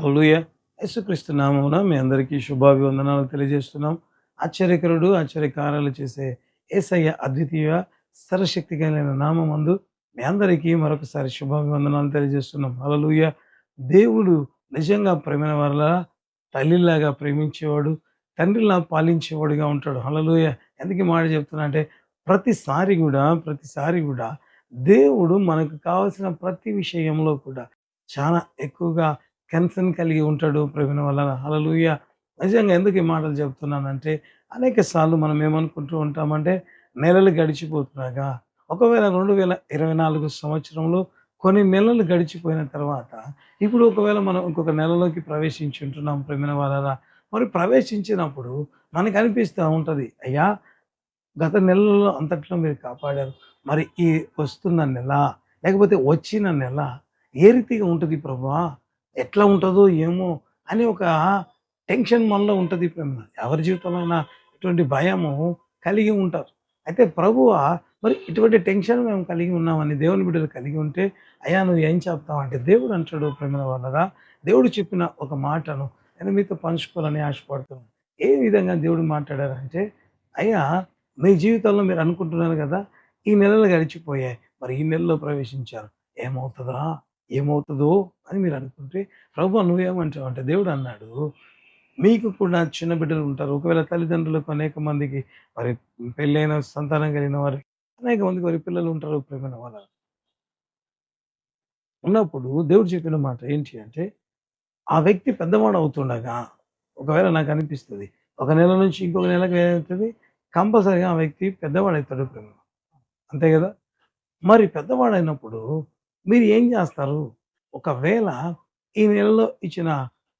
హల్లెలూయా. యేసుక్రీస్తు నామమున మీ అందరికీ శుభాభివందనాలు తెలియజేస్తున్నాం. ఆశ్చర్యకరుడు ఆశ్చర్యకారాలు చేసే ఏసయ్య అద్వితీయ సర్వశక్తి కలిగిన నామందు మీ అందరికీ మరొకసారి శుభాభివందనాలు తెలియజేస్తున్నాం. హలలుయ దేవుడు నిజంగా ప్రేమిన వల్ల తల్లిలాగా ప్రేమించేవాడు తండ్రిలా పాలించేవాడుగా ఉంటాడు. హలలుయ ఎందుకు మాట చెప్తున్నా అంటే ప్రతిసారి కూడా ప్రతిసారి కూడా దేవుడు మనకు కావలసిన ప్రతి విషయంలో కూడా చాలా ఎక్కువగా కన్సర్న్ కలిగి ఉంటాడు ప్రేమిన వలన. హలలుయ నిజంగా ఎందుకు ఈ మాటలు చెప్తున్నానంటే అనేక సార్లు మనం ఏమనుకుంటూ ఉంటామంటే నెలలు గడిచిపోతున్నాగా ఒకవేళ రెండు వేల ఇరవై నాలుగు సంవత్సరంలో కొన్ని నెలలు గడిచిపోయిన తర్వాత ఇప్పుడు ఒకవేళ మనం ఇంకొక నెలలోకి ప్రవేశించి ఉంటున్నాం ప్రమిన వాళ్ళరా మరి ప్రవేశించినప్పుడు మనకు అనిపిస్తూ ఉంటుంది అయ్యా గత నెలలో అంతట్లో మీరు కాపాడారు. మరి ఈ వస్తున్న నెల లేకపోతే వచ్చిన నెల ఏ రీతిగా ఉంటుంది ప్రభా? ఎట్లా ఉంటుందో ఏమో అని ఒక టెన్షన్ మనలో ఉంటుంది. ప్రేమ ఎవరి జీవితంలో అయినా ఇటువంటి భయము కలిగి ఉంటారు. అయితే ప్రభువ మరి ఇటువంటి టెన్షన్ మేము కలిగి ఉన్నామని దేవుని బిడ్డలు కలిగి ఉంటే అయ్యా నువ్వు ఏం చెప్తావంటే దేవుడు అంటాడు ప్రేమ వాళ్ళరా దేవుడు చెప్పిన ఒక మాటను నేను మీతో పంచుకోవాలని ఆశపడుతున్నాను. ఏ విధంగా దేవుడు మాట్లాడారంటే అయ్యా మీ జీవితంలో మీరు అనుకుంటున్నారు కదా ఈ నెలలు గడిచిపోయాయి మరి ఈ నెలలో ప్రవేశించారు. ఏమవుతుందా? ఏమవుతుందో అని మీరు అనుకుంటే ప్రభు నువ్వేమంటావు అంటే దేవుడు అన్నాడు మీకు కూడా చిన్న బిడ్డలు ఉంటారు. ఒకవేళ తల్లిదండ్రులకు అనేక మందికి మరి పెళ్ళైన సంతానం కలిగిన వారి అనేక మందికి వారి పిల్లలు ఉంటారు ప్రేమైన వాళ్ళ. ఉన్నప్పుడు దేవుడు చెప్పిన మాట ఏంటి అంటే ఆ వ్యక్తి పెద్దవాడు అవుతుండగా ఒకవేళ నాకు అనిపిస్తుంది ఒక నెల నుంచి ఇంకొక నెలకు ఏమవుతుంది కంపల్సరీగా ఆ వ్యక్తి పెద్దవాడవుతాడు ప్రేమ అంతే కదా? మరి పెద్దవాడైనప్పుడు మీరు ఏం చేస్తారు? ఒకవేళ ఈ నెలలో ఇచ్చిన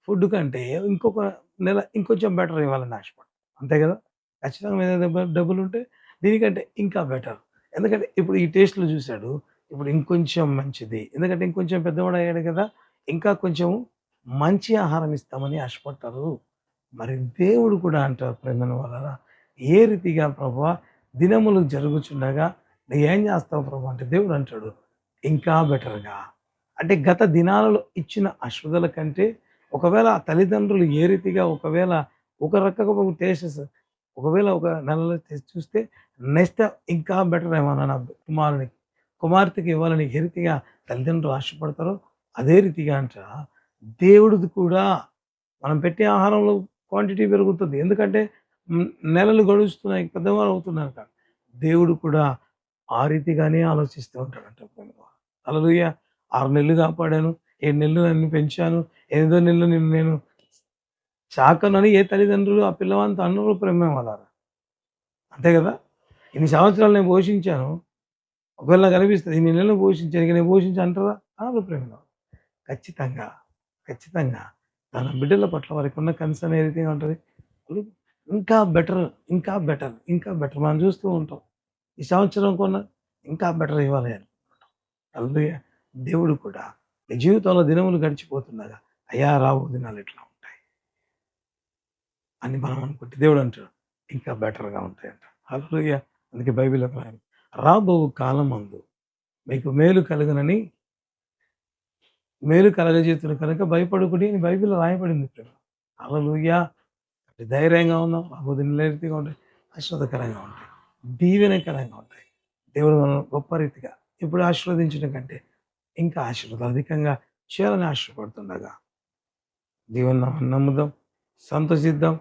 ఫుడ్ కంటే ఇంకొక నెల ఇంకొంచెం బెటర్ ఇవ్వాలని ఆశపడు. అంతే కదా? ఖచ్చితంగా డబ్బులు ఉంటే దీనికంటే ఇంకా బెటర్. ఎందుకంటే ఇప్పుడు ఈ టేస్ట్లో చూశాడు ఇప్పుడు ఇంకొంచెం మంచిది. ఎందుకంటే ఇంకొంచెం పెద్దవాడు అయ్యాడు కదా ఇంకా కొంచెం మంచి ఆహారం ఇస్తామని ఆశపడతారు. మరి దేవుడు కూడా అంటారు ప్రేమను వల్ల ఏ రీతిగా ప్రభు దినములు జరుగుచుండగా ఏం చేస్తావు ప్రభు? అంటే దేవుడు అంటాడు ఇంకా బెటర్గా. అంటే గత దినాలలో ఇచ్చిన అశ్వదల కంటే ఒకవేళ ఆ తల్లిదండ్రులు ఏ రీతిగా ఒకవేళ ఒక రకంగా టేస్ట్ ఒకవేళ ఒక నెలలో టేస్ట్ చూస్తే నెక్స్ట్ ఇంకా బెటర్ ఏమన్నా నా కుమారునికి కుమార్తెకి ఇవ్వాలని ఏ రీతిగా తల్లిదండ్రులు ఆశపడతారో అదే రీతిగా అంట దేవుడిది కూడా మనం పెట్టే ఆహారంలో క్వాంటిటీ పెరుగుతుంది. ఎందుకంటే నెలలు గడుస్తున్నాయి పెద్దవారు అవుతున్నారు కాదు. దేవుడు కూడా ఆ రీతిగానే ఆలోచిస్తూ ఉంటాడంట అలలుయ ఆరు నెలలు కాపాడాను ఏడు నెలలు నన్ను పెంచాను ఎనిమిదో నెలలు నిన్ను నేను చాకనని ఏ తల్లిదండ్రులు ఆ పిల్లవాంత అన్నరు ప్రేమ వాళ్ళారా? అంతే కదా? ఇన్ని సంవత్సరాలు నేను పోషించాను. ఒకవేళ కనిపిస్తుంది ఇన్ని నెలలు పోషించాను ఇక నేను పోషించి అంటారా? అన్నారు ప్రేమ ఖచ్చితంగా ఖచ్చితంగా తన బిడ్డల పట్ల వారికి ఉన్న కన్సర్న్ ఏ రీతిగా ఉంటుంది? ఇంకా బెటర్ ఇంకా బెటర్ ఇంకా బెటర్. మనం చూస్తూ ఉంటాం. ఈ సంవత్సరం కొన్న ఇంకా బెటర్ ఇవ్వాలి అని. అల్లుయ దేవుడు కూడా నీ జీవితంలో దినములు గడిచిపోతుండగా అయ్యా రావు దినాలు ఎట్లా ఉంటాయి? అని మనం అనుకుంటే దేవుడు అంటాడు ఇంకా బెటర్గా ఉంటాయి అంట అల్లుయ్య అందుకే బైబిల్ రాయం రాబో కాలం అందు మీకు మేలు కలుగునని మేలు కలగజేతులు కనుక భయపడుకుని అని బైబిల్ రాయబడింది ప్రేమ అలలుయ్యా ధైర్యంగా ఉందాం రాబో దినాలు ఉంటాయి? ఆశ్రదకరంగా ఉంటాయి. దీవెనకరంగా ఉంటాయి. దేవుడు మనం గొప్ప రీతిగా ఇప్పుడు ఆశీర్వదించడం కంటే ఇంకా ఆశీర్వాదం అధికంగా చేయాలని ఆశపడుతుండగా దేవుని నమ్ముదాం సంతోషిద్దాం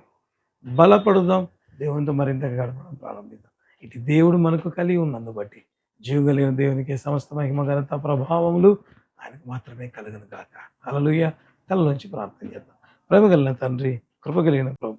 బలపడుదాం. దేవునితో మరింతగా గడపడం ప్రారంభిద్దాం. ఇటు దేవుడు మనకు కలిగి ఉన్నందు బట్టి జీవ కలిగిన దేవునికి సమస్త మహిమ ఘనత ప్రభావములు ఆయనకు మాత్రమే కలుగును కాక అలలుయ తలలోంచి ప్రార్థన చేద్దాం. ప్రేమ కలిగిన తండ్రి కృప కలిగిన ప్రభు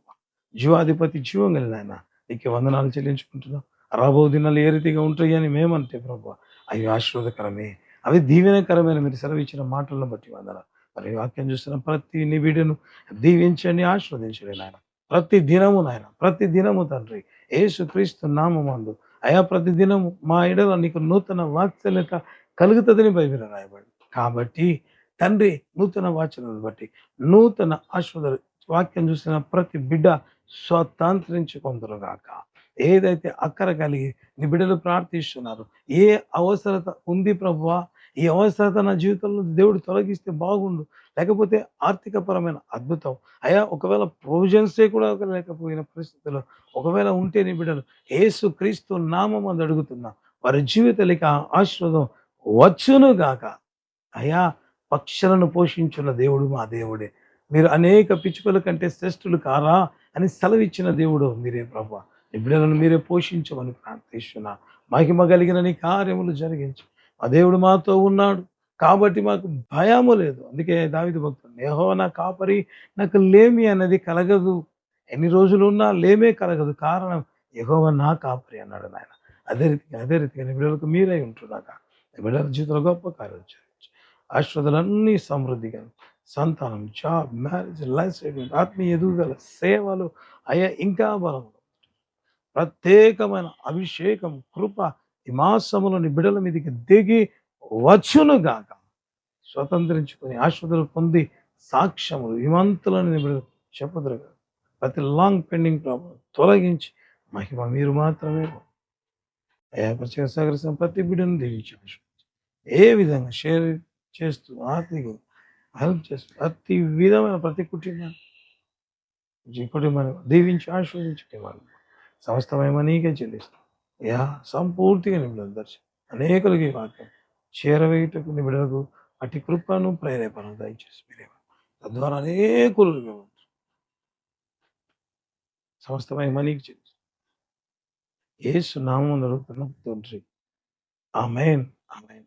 జీవాధిపతి జీవం కలిగిన ఆయన నీకు వందనాలు చెల్లించుకుంటున్నాం. రాబో దినాలు ఏ రీతిగా ఉంటాయి అని మేమంటే ప్రభు అవి ఆశీర్వాదకరమే అవి దీవెనకరమైన మీరు సెలవిచ్చిన మాటలను బట్టి వందన మరి వాక్యం చూస్తున్న ప్రతి నిబిడను దీవించండి ఆశీర్వదించండి నాయన. ప్రతి దినము నాయన ప్రతి దినము తండ్రి ఏసు క్రీస్తు నామందు అయా ప్రతి దినము మా ఇడల నీకు నూతన వాత్సల్యత కలుగుతుందని బైబిల్ రాయబడి కాబట్టి తండ్రి నూతన వాచనను బట్టి నూతన ఆశీర్వాద వాక్యం చూసిన ప్రతి బిడ్డ స్వతంత్రించుకుందరుగాక. ఏదైతే అక్కర కలిగి నీ బిడ్డలు ప్రార్థిస్తున్నారు ఏ అవసరత ఉంది ప్రభువా? ఈ అవసరత నా జీవితంలో దేవుడు తొలగిస్తే బాగుండు. లేకపోతే ఆర్థికపరమైన అద్భుతం. అయా ఒకవేళ ప్రొవిజన్సే కూడా లేకపోయిన పరిస్థితుల్లో ఒకవేళ ఉంటే నీ బిడ్డలు యేసు క్రీస్తు నామం అని అడుగుతున్నా వారి జీవితాలకి ఆ ఆశీర్వాదం వచ్చును గాక అయా పక్షులను పోషించున్న దేవుడు మా దేవుడే. మీరు అనేక పిచ్చుకల కంటే శ్రేష్ఠులు కారా? అని సెలవిచ్చిన దేవుడు మీరే ప్రభా నిబిడలను మీరే పోషించమని ప్రార్థిస్తున్నా మహిమ కలిగిన నీ కార్యములు జరిగించు. మా దేవుడు మాతో ఉన్నాడు కాబట్టి మాకు భయము లేదు. అందుకే దావిది భక్తుడు నేహో నా కాపరి నాకు లేమి అనేది కలగదు. ఎన్ని రోజులు ఉన్నా లేమే కలగదు. కారణం యెహోవా నా కాపరి అన్నాడు నాయన. అదే రీతిగా అదే రీతిగా నిబిడలకు మీరే మీరై ఉంటున్నాక నిబిడల జీవితంలో గొప్ప కార్యం జరిగించు. ఆశ్రదలన్నీ సమృద్ధిగా సంతానం జాబ్ మ్యారేజ్ లైఫ్ సేవింగ్ ఆత్మీయ ఎదుగుదల సేవలు అయ్యా ఇంకా బలం. ప్రత్యేకమైన అభిషేకం కృప ఈ మాసములోని బిడల మీదకి దిగి వచ్చునుగాక స్వతంత్రించుకొని ఆశ్వదులు పొంది సాక్ష్యములు హిమంతులని బిడలు చెప్పదురు ప్రతి లాంగ్ పెండింగ్ ప్రాబ్లం తొలగించి మహిమ మీరు మాత్రమే. అయ్యా ప్రత్యేక సహకరిస్తున్న ప్రతి బిడ్డను దీవించి ఏ విధంగా షేర్ చేస్తూ ఆర్థిక హెల్ప్ చేస్తుంది. ప్రతి విధమైన ప్రతి కుటుంబాన్ని. కుటుంబాన్ని దీవించి ఆశీర్వదించుకోవాలి సమస్తమేమో నీకే చెల్లిస్తాం. యా సంపూర్తిగా నిమిడలు దర్శనం. అనేకులకి వాక్యం చేరవేయటకు నిమిడలకు అటు కృపను ప్రేరేపణ దయచేసి మీరేమో తద్వారా అనేకులు మేము సమస్తమేమో నీకు చెల్లిస్తాం. ఏసు నామం అడుగుతున్నాం. తండ్రి. ఆమెన్. ఆమెన్.